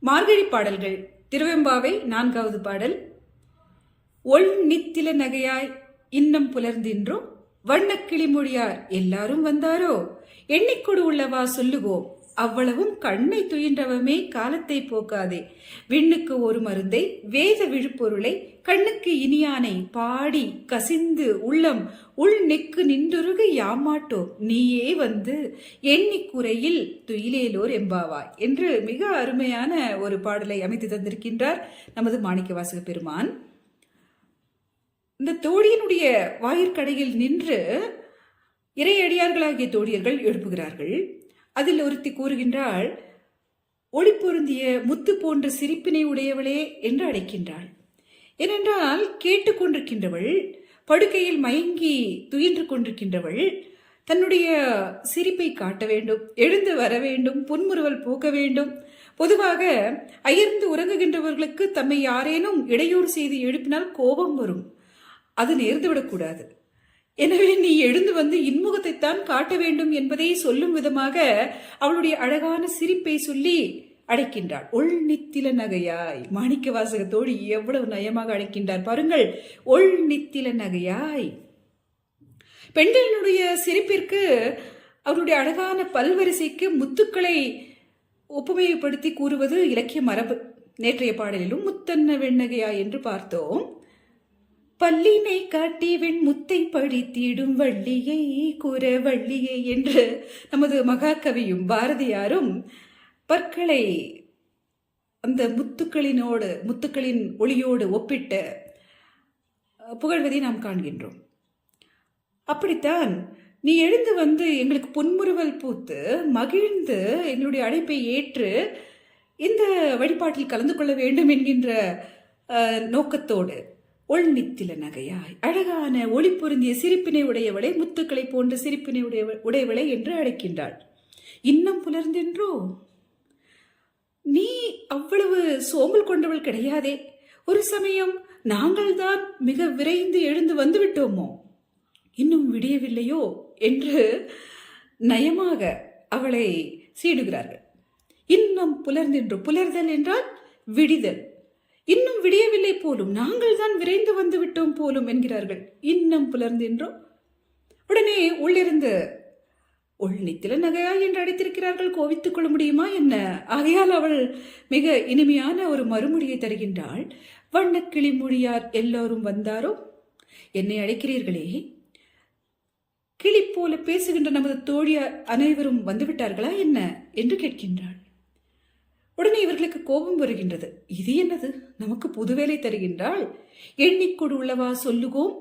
மார்கழி பாடல்கள். திருவெம்பாவை நான்காவது பாடல். ஒள் நித்தில நகையாய் இன்னம் புலர்ந்தின்றோ வண்ணக் கிளிமொழியார் எல்லாரும் வந்தாரோ? எண்ணிக்கொடு உள்ளவா சொல்லுவோம். அவ்வளவும் கண்ணை துயின்றவமே காலத்தை போக்காதே. விண்ணுக்கு ஒரு மருந்தை வேத விழுப்பொருளை கண்ணுக்கு இனியானை பாடி கசிந்து உள்ளம் உள் நெக்கு நின்றுருக யாமாட்டோம் நீயே வந்து எண்ணிக்குறையில் துயிலேலோர் எம்பாவாய் என்று மிக அருமையான ஒரு பாடலை அமைத்து தந்திருக்கின்றார் நமது மாணிக்கவாசக பெருமான். இந்த தோழியினுடைய வாயிற்கடையில் நின்று இறையடியார்களாகிய தோழியர்கள் எழுப்புகிறார்கள். அதில் ஒருத்தி கூறுகின்றாள் ஒளி பொருந்திய முத்து போன்ற சிரிப்பினை உடையவளே என்று அழைக்கின்றாள். ஏனென்றால் கேட்டுக்கொண்டிருக்கின்றவள் படுக்கையில் மயங்கி துயின்று கொண்டிருக்கின்றவள் தன்னுடைய சிரிப்பை காட்ட வேண்டும் எழுந்து வர வேண்டும் புன்முறுவல் போக்க வேண்டும். பொதுவாக அயர்ந்து உறங்குகின்றவர்களுக்கு தம்மை யாரேனும் இடையூறு செய்து எழுப்பினால் கோபம் வரும். அது நேர்ந்துவிடக்கூடாது எனவே நீ எழுந்து வந்து இன்முகத்தைத்தான் காட்ட வேண்டும் என்பதை சொல்லும் விதமாக அவளுடைய அழகான சிரிப்பை சொல்லி அழைக்கின்றாள். ஒள் நித்தில நகையாய். மாணிக்க வாசகத்தோடு எவ்வளவு நயமாக அழைக்கின்றார் பாருங்கள். ஒள் நித்தில நகையாய். பெண்களினுடைய சிரிப்பிற்கு அவருடைய அழகான பல்வரிசைக்கு முத்துக்களை ஒப்புமைப்படுத்தி கூறுவது இலக்கிய மரபு. நேற்றைய பாடலிலும் முத்தன்ன வெண்ணகையா என்று பார்த்தோம். பல்லினை காட்டி வெண் முத்தை படித்திடும் வள்ளியை கூற வள்ளியை என்று நமது மகாகவியும் பாரதியாரும் பற்களை அந்த முத்துக்களினோடு முத்துக்களின் ஒளியோடு ஒப்பிட்டு புகழ்வதை நாம் காண்கின்றோம். அப்படித்தான் நீ எழுந்து வந்து எங்களுக்கு புன்முறுவல் பூத்து மகிழ்ந்து எங்களுடைய அழைப்பை ஏற்று இந்த வழிபாட்டில் கலந்து கொள்ள வேண்டும் என்கின்ற நோக்கத்தோடு ஒள்நித்தில நகையாய். அழகான ஒளி பொருந்திய சிரிப்பினை உடையவளை முத்துக்களை போன்ற சிரிப்பினை உடைய உடையவளை என்று அழைக்கின்றாள். இன்னும் புலர்ந்தென்றோ? நீ அவ்வளவு சோம்பல் கொண்டவள் கிடையாதே. ஒரு சமயம் நாங்கள்தான் மிக விரைந்து எழுந்து வந்து விட்டோமோ? இன்னும் விடியவில்லையோ? என்று நயமாக அவளை சீடுகிறார்கள். இன்னும் புலர்ந்தென்று? புலர்தல் என்றால் விடிதல். இன்னும் விடியவில்லை போலும் நாங்கள் தான் விரைந்து வந்து விட்டோம் போலும் என்கிறார்கள். இன்னும் புலர்ந்தென்றோ உடனே உள்ளிருந்து உள்நித்தில நகையா என்று அழைத்திருக்கிறார்கள் கோவித்துக் கொள்ள முடியுமா என்ன? ஆகையால் அவள் மிக இனிமையான ஒரு மறுமொழியை தருகின்றாள். வண்ணக் மொழியார் எல்லோரும் வந்தாரோ? என்னை அழைக்கிறீர்களே? கிளி போல பேசுகின்ற நமது தோழியார் அனைவரும் வந்துவிட்டார்களா என்ன? என்று கேட்கின்றாள். உடனே இவர்களுக்கு கோபம் வருகின்றது. இது என்னது? நமக்கு புது வேலை தருகின்றாள். எண்ணிக்கொடு உள்ளவா சொல்லுகோம்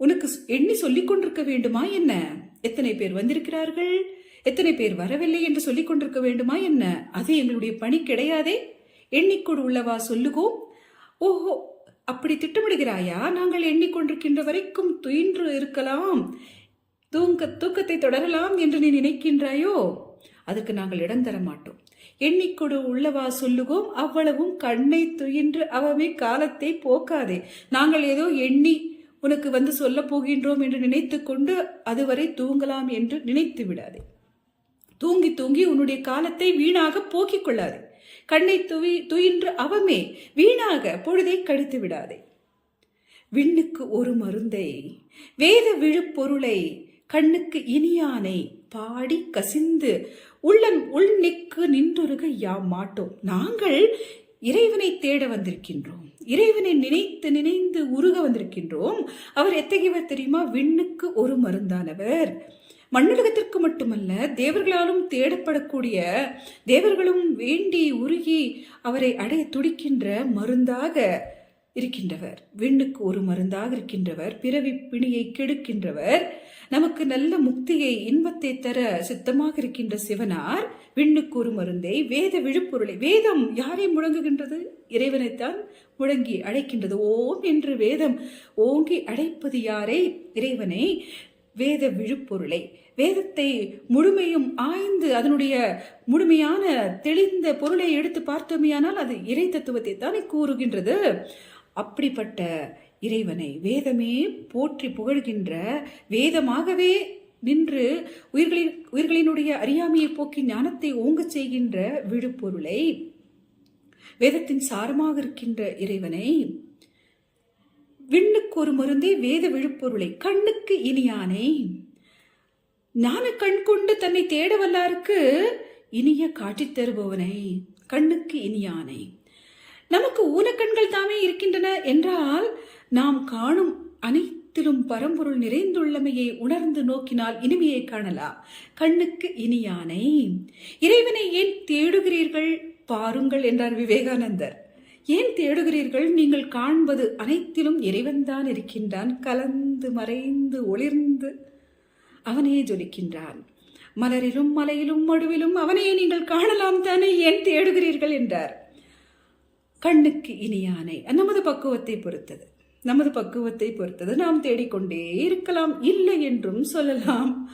உனக்கு எண்ணி சொல்லிக் கொண்டிருக்க வேண்டுமா என்ன? எத்தனை பேர் வந்திருக்கிறார்கள்? எத்தனை பேர் வரவில்லை என்று சொல்லிக் கொண்டிருக்க வேண்டுமா என்ன? அது எங்களுடைய பணி கிடையாதே. எண்ணிக்கொடு உள்ளவா சொல்லுகோம் ஓஹோ அப்படி திட்டமிடுகிறாயா? நாங்கள் எண்ணிக்கொண்டிருக்கின்ற வரைக்கும் துயின்று இருக்கலாம். தூங்க தூக்கத்தை தொடரலாம் என்று நீ நினைக்கின்றாயோ? அதற்கு நாங்கள் இடம் தர மாட்டோம் எண்ணிக்கொடு உள்ளவா சொல்லுகோம்? அவ்வளவும் கண்ணை துயின்று அவமே காலத்தை போக்காதே. நாங்கள் ஏதோ எண்ணி உனக்கு வந்து சொல்ல போகின்றோம் என்று நினைத்து கொண்டு அதுவரை தூங்கலாம் என்று நினைத்து விடாதே. தூங்கி தூங்கி உன்னுடைய காலத்தை வீணாக போக்கிக் கொள்ளாதே. கண்ணை துவி துயின்று அவமே வீணாக பொழுதை கழித்து விடாதே. விண்ணுக்கு ஒரு மருந்தை வேத விழுப்பொருளை கண்ணுக்கு இனியானை பாடி கசிந்து உள்ளம் உள்நிக்கு நின்றுருக யாம் மாட்டோம். நாங்கள் இறைவனை தேட வந்திருக்கின்றோம். இறைவனை நினைத்து நினைந்து உருக வந்திருக்கின்றோம். அவர் எத்தகையவர் தெரியுமா? விண்ணுக்கு ஒரு மருந்தானவர். மண்ணுலகத்திற்கு மட்டுமல்ல தேவர்களாலும் தேடப்படக்கூடிய தேவர்களும் வேண்டி உருகி அவரை அடைய துடிக்கின்ற மருந்தாக இருக்கின்றவர். விண்ணுக்கு ஒரு மருந்தாக இருக்கின்றவர். பிறவி பிணியை கெடுக்கின்றவர். நமக்கு நல்ல முக்தியை இன்பத்தை தர சித்தமாக இருக்கின்ற சிவனார். விண்ணுக்கு ஒரு மருந்தை வேத விழுப்பொருளை வேதம் யாரை முழங்குகின்றது? இறைவனைத்தான் முழங்கி அழைக்கின்றது. ஓம் என்று வேதம் ஓங்கி அழைப்பது யாரை? இறைவனை. வேத விழுப்பொருளை. வேதத்தை முழுமையும் ஆய்ந்து அதனுடைய முழுமையான தெளிந்த பொருளை எடுத்து பார்த்தோமேயானால் அது இறை தத்துவத்தை தானே கூறுகின்றது. அப்படிப்பட்ட இறைவனை வேதமே போற்றி புகழ்கின்ற வேதமாகவே நின்று உயிர்களின் உயிர்களினுடைய அறியாமையை போக்கி ஞானத்தை ஓங்கச் செய்கின்ற விழுப்பொருளை வேதத்தின் சாரமாக இருக்கின்ற இறைவனை விண்ணுக்கு ஒரு மருந்தே வேத விழுப்பொருளை கண்ணுக்கு இனியானே. ஞான கண் கொண்டு தன்னை தேட வல்லாருக்கு இனிய காட்டித் தருபவனை கண்ணுக்கு இனியானை. நமக்கு ஊனக்கண்கள் தாமே இருக்கின்றன என்றால் நாம் காணும் அனைத்திலும் பரம்பொருள் நிறைந்துள்ளமையை உணர்ந்து நோக்கினால் இனிமையை காணலாம். கண்ணுக்கு இனியானை இறைவனை ஏன் தேடுகிறீர்கள்? பாருங்கள் என்றார் விவேகானந்தர். ஏன் தேடுகிறீர்கள்? நீங்கள் காண்பது அனைத்திலும் இறைவன்தான் இருக்கின்றான். கலந்து மறைந்து ஒளிர்ந்து அவனே ஜொலிக்கின்றான். மலரிலும் மலையிலும் மடுவிலும் அவனையே நீங்கள் காணலாம் தானே? ஏன் தேடுகிறீர்கள்? என்றார். கண்ணுக்கு இனியானை நமது பக்குவத்தை பொறுத்தது. நமது பக்குவத்தை பொறுத்தது. நாம் தேடிக்கொண்டே இருக்கலாம். இல்லை என்றும் சொல்லலாம்.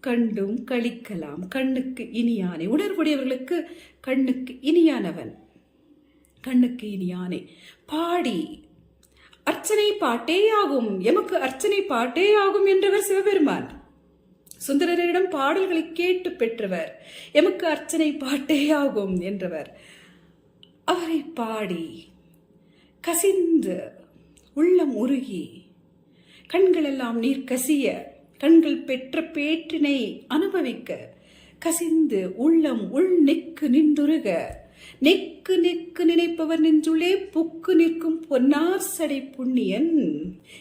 கண்டும் கழிக்கலாம். கண்ணுக்கு இனியானை உணர்வுடையவர்களுக்கு கண்ணுக்கு இனியானவன். கண்ணுக்கு இனியானை பாடி. அர்ச்சனை பாட்டே ஆகும். எமக்கு அர்ச்சனை பாட்டே ஆகும் என்றவர் சிவபெருமான். சுந்தரரிடம் பாடல்களை கேட்டு பெற்றவர். எமக்கு அர்ச்சனை பாட்டே ஆகும் என்றவர். அவரை பாடி கசிந்து உள்ளம் உருகி கண்களெல்லாம் நீர் கசிய கண்கள் பெற்ற பேற்றினை அனுபவிக்க கசிந்து உள்ளம் உள் நெக்கு நின்றுருக. நெக்கு நெக்கு நினைப்பவர் நெஞ்சுள்ளே புக்கு நிற்கும் பொன்னார் சடை புண்ணியன்.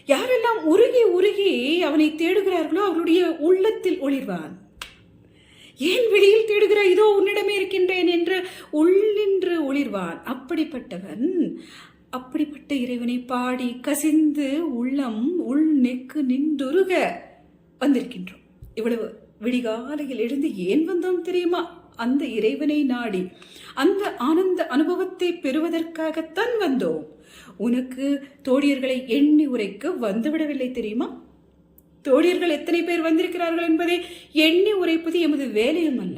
யாரெல்லாம் உருகி உருகி அவனை தேடுகிறார்களோ அவருடைய உள்ளத்தில் ஒளிர்வான். ஏன் வெளியில் தேடுகிறாய் இதோ உன்னிடமே இருக்கின்றேன் என்று உள்ளின்று ஒளிர்வான். அப்படிப்பட்டவன் அப்படிப்பட்ட இறைவனை பாடி கசிந்து உள்ளம் உள் நெக்கு நின்றுருக வந்திருக்கின்றோம். இவ்வளவு விடிகாலையில் எழுந்து ஏன் வந்தோம் தெரியுமா? அந்த இறைவனை நாடி அந்த ஆனந்த அனுபவத்தை பெறுவதற்காகத்தான் வந்தோம். உனக்கு தோழியர்களை எண்ணி உரைக்க வந்துவிடவில்லை தெரியுமா? தோழியர்கள் எத்தனை பேர் வந்திருக்கிறார்கள் என்பதை எண்ணி உரைப்பது எமது வேலையும் அல்ல.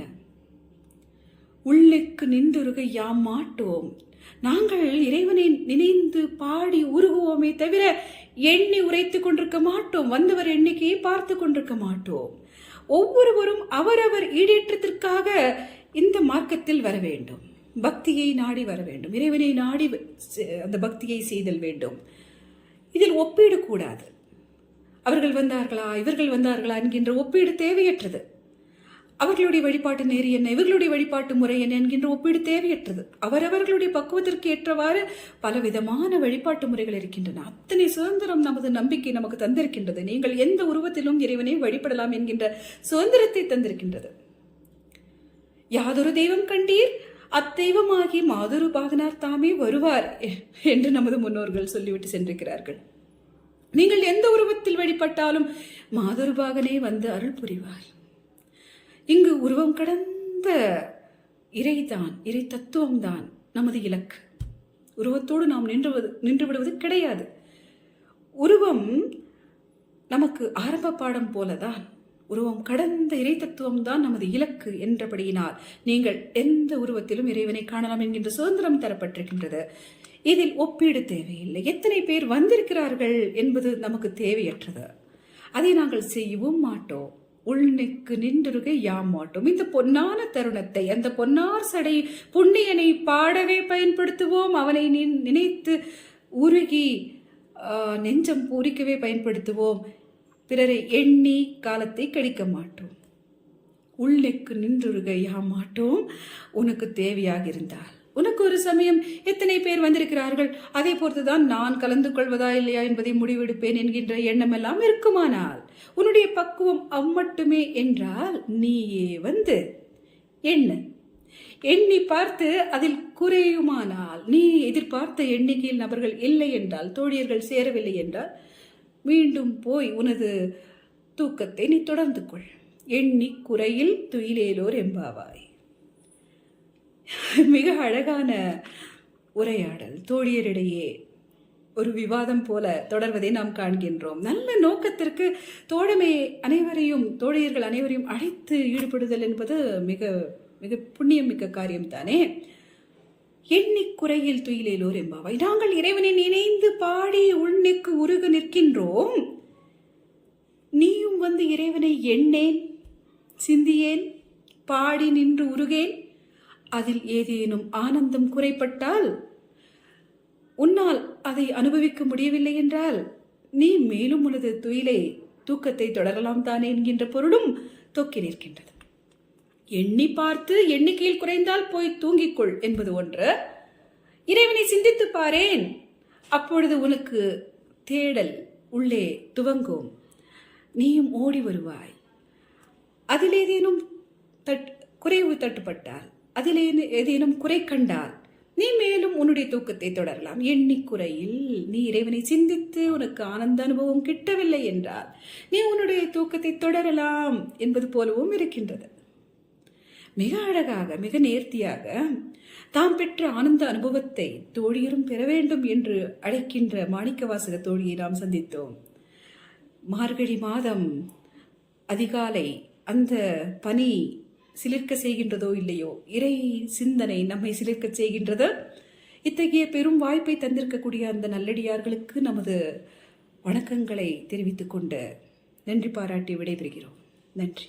உள்ளுக்கு நின்றுருக யாம் மாட்டோம். நாங்கள் இறைவனை நினைந்து பாடி உருகுவோமே தவிர எண்ணி உரைத்துக் கொண்டிருக்க மாட்டோம். வந்தவர் எண்ணிக்கையை பார்த்து கொண்டிருக்க மாட்டோம். ஒவ்வொருவரும் அவரவர் ஈடேற்றத்திற்காக இந்த மார்க்கத்தில் வர வேண்டும். பக்தியை நாடி வர வேண்டும். இறைவனை நாடி அந்த பக்தியை செய்தல் வேண்டும். இதில் ஒப்பீடு கூடாது. அவர்கள் வந்தார்களா? இவர்கள் வந்தார்களா? என்கின்ற ஒப்பீடு தேவையற்றது. அவர்களுடைய வழிபாட்டு நேரி என்ன? இவர்களுடைய வழிபாட்டு முறை என்ன? என்கின்ற ஒப்பீடு தேவையற்றது. அவரவர்களுடைய பக்குவத்திற்கு ஏற்றவாறு பலவிதமான வழிபாட்டு முறைகள் இருக்கின்றன. அத்தனை சுதந்திரம் நமது நம்பிக்கை நமக்கு தந்திருக்கின்றது. நீங்கள் எந்த உருவத்திலும் இறைவனை வழிபடலாம் என்கின்ற சுதந்திரத்தை தந்திருக்கின்றது. யாதொரு தெய்வம் கண்டீர்? அத்தெய்வமாகி மாதொரு பாகனார் தாமே வருவார் என்று நமது முன்னோர்கள் சொல்லிவிட்டு சென்றிருக்கிறார்கள். நீங்கள் எந்த உருவத்தில் வழிபட்டாலும் மாதுருபாகனே வந்து அருள் புரிவார் இங்கு உருவம் கடந்த இறைதான் இறை தத்துவம்தான் நமது இலக்கு. உருவத்தோடு நாம் நின்றுவது நின்று விடுவது கிடையாது. உருவம் நமக்கு ஆரம்ப பாடம் போலதான். உருவம் கடந்த இறை தத்துவம் தான் நமது இலக்கு என்றபடியினால் நீங்கள் எந்த உருவத்திலும் இறைவனை காணலாம் என்கின்ற சுதந்திரம் தரப்பட்டிருக்கின்றது. இதில் ஒப்பீடு தேவையில்லை. எத்தனை பேர் வந்திருக்கிறார்கள் என்பது நமக்கு தேவையற்றது. அதை நாங்கள் செய்யவும் மாட்டோம். உள்நெக்கு நின்றுருக யாம் மாட்டோம். இந்த பொன்னான தருணத்தை அந்த பொன்னார் சடை புண்ணியனை பாடவே பயன்படுத்துவோம். அவனை நினைத்து உருகி நெஞ்சம் பூரிக்கவே பயன்படுத்துவோம். பிறரை எண்ணி காலத்தை கழிக்க மாட்டோம். உள்ளுக்கு நின்றுருக மாட்டோம். உனக்கு தேவையாக இருந்தால். உனக்கு ஒரு சமயம் எத்தனை பேர் வந்திருக்கிறார்கள்? அதை பொறுத்துதான் நான் கலந்து கொள்வதா இல்லையா என்பதை முடிவெடுப்பேன் என்கின்ற எண்ணம் எல்லாம் இருக்குமானால் உன்னுடைய பக்குவம் அம்மட்டுமே என்றால் நீயே வந்து எண்ண. எண்ணி பார்த்து அதில் குறையுமானால் நீ எதிர்பார்த்த எண்ணிக்கையில் நபர்கள் இல்லை என்றால் தோழியர்கள் சேரவில்லை என்றால் மீண்டும் போய் உனது தூக்கத்தை நீ தொடர்ந்து கொள். எண்ணி குறையில் துயிலேலோர் எம்பாவாய் மிக அழகான உரையாடல். தோழியரிடையே ஒரு விவாதம் போல தொடர்வதை நாம் காண்கின்றோம். நல்ல நோக்கத்திற்கு தோழமை அனைவரையும் தோழியர்கள் அனைவரையும் அழைத்து ஈடுபடுதல் என்பது மிக மிக புண்ணியம் மிக்க காரியம் தானே எண்ணி குறையில் துயிலேலோர் என்பவை நாங்கள் இறைவனை நினைந்து பாடி உள்நெக்கு உருக நிற்கின்றோம். நீயும் வந்து இறைவனை எண்ணேன் சிந்தியேன் பாடி நின்று உருகேன். அதில் ஏதேனும் ஆனந்தம் குறைப்பட்டால் உன்னால் அதை அனுபவிக்க முடியவில்லை என்றால் நீ மேலும் உனது துயிலை தூக்கத்தை தொடரலாம் தானே என்கின்ற பொருளும் தொக்கி நிற்கின்றது. எண்ணி பார்த்து எண்ணிக்கையில் குறைந்தால் போய் தூங்கிக்கொள் என்பது ஒன்று. இறைவனை சிந்தித்து பாரேன். அப்பொழுது உனக்கு தேடல் உள்ளே துவங்கும். நீயும் ஓடி வருவாய். அதில் ஏதேனும் தட் குறைவு தட்டுப்பட்டால் அதில் ஏதேனும் குறை கண்டால் நீ மேலும் உன்னுடைய தூக்கத்தை தொடரலாம். எண்ணிக்குறையில் நீ இறைவனை சிந்தித்து உனக்கு ஆனந்த அனுபவம் கிட்டவில்லை என்றால் நீ உன்னுடைய தூக்கத்தை தொடரலாம் என்பது போலவும் இருக்கின்றது. மிக அழகாக மிக நேர்த்தியாக தாம் பெற்ற ஆனந்த அனுபவத்தை தோழியரும் பெற வேண்டும் என்று அழைக்கின்ற மாணிக்கவாசக தோழியை நாம் சந்தித்தோம். மார்கழி மாதம் அதிகாலை அந்த பனி சிலிர்க்க செய்கின்றதோ இல்லையோ? இறை சிந்தனை நம்மை சிலிர்க்க செய்கின்றது. இத்தகைய பெரும் வாய்ப்பை தந்திருக்கக்கூடிய அந்த நல்லடியார்களுக்கு நமது வணக்கங்களை தெரிவித்துக்கொண்டு நன்றி பாராட்டி விடைபெறுகிறோம். நன்றி.